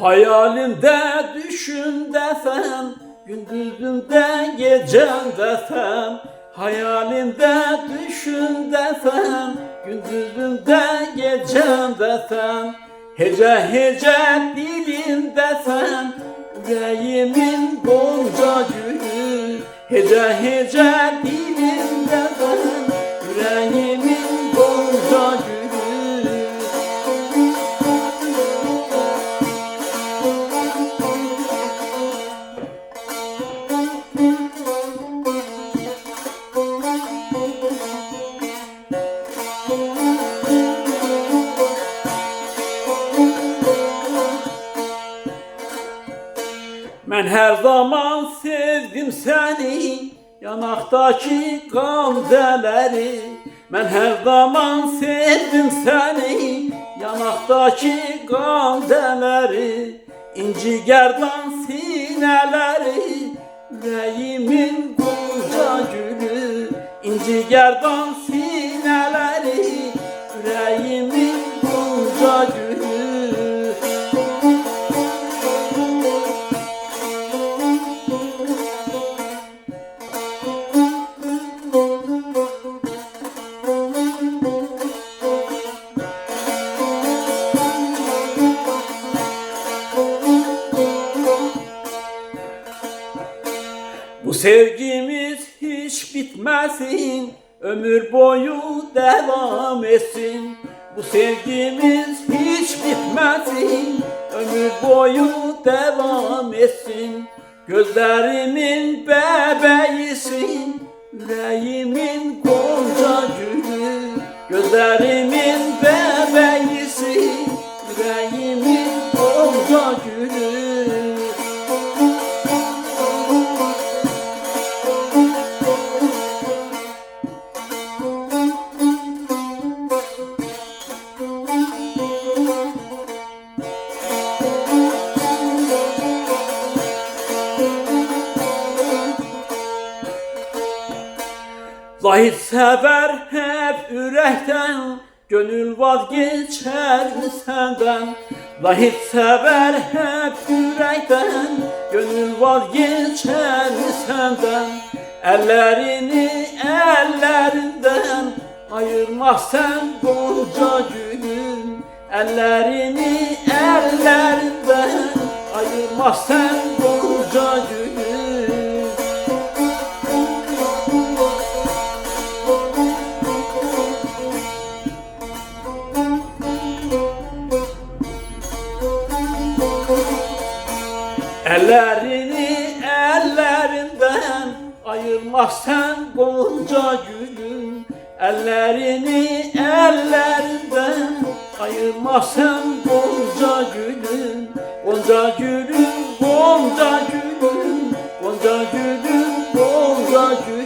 Hayalimde düşümde sen Gündüzümde gecemde sen Hayalimde düşümde sen Gündüzümde gecemde sen Hece hece dilimde sen Yüreğimin gonca gülü. Hece hece dilimde Ben her zaman sevdim seni Yanaktaki gamzeleri Ben her zaman sevdim seni Yanaktaki gamzeleri İnci gerdan sineleri Yüreğimin gonca gülü. İnci gerdan sevgimiz hiç bitmesin Ömür boyu devam etsin. Bu sevgimiz hiç bitmesin Ömür boyu devam etsin. Gözlerimin bebeğisin Yüreğimin gonca gülü. Gözlerimin Zahid sever hep yürekten Gönül vazgeçer senden? Zahid sever hep yürekten Gönül vazgeçer senden? Ellerini ellerinden Ayırmaz sen gonca gülüm Ellerini ellerinden Ayırmaz sen Ellerini ellerinden ayırmak sen gonca gülüm. Ellerini ellerinden ayırmak sen gonca gülüm. Gonca gülüm, gonca gülüm, gonca gülüm, gonca gülüm.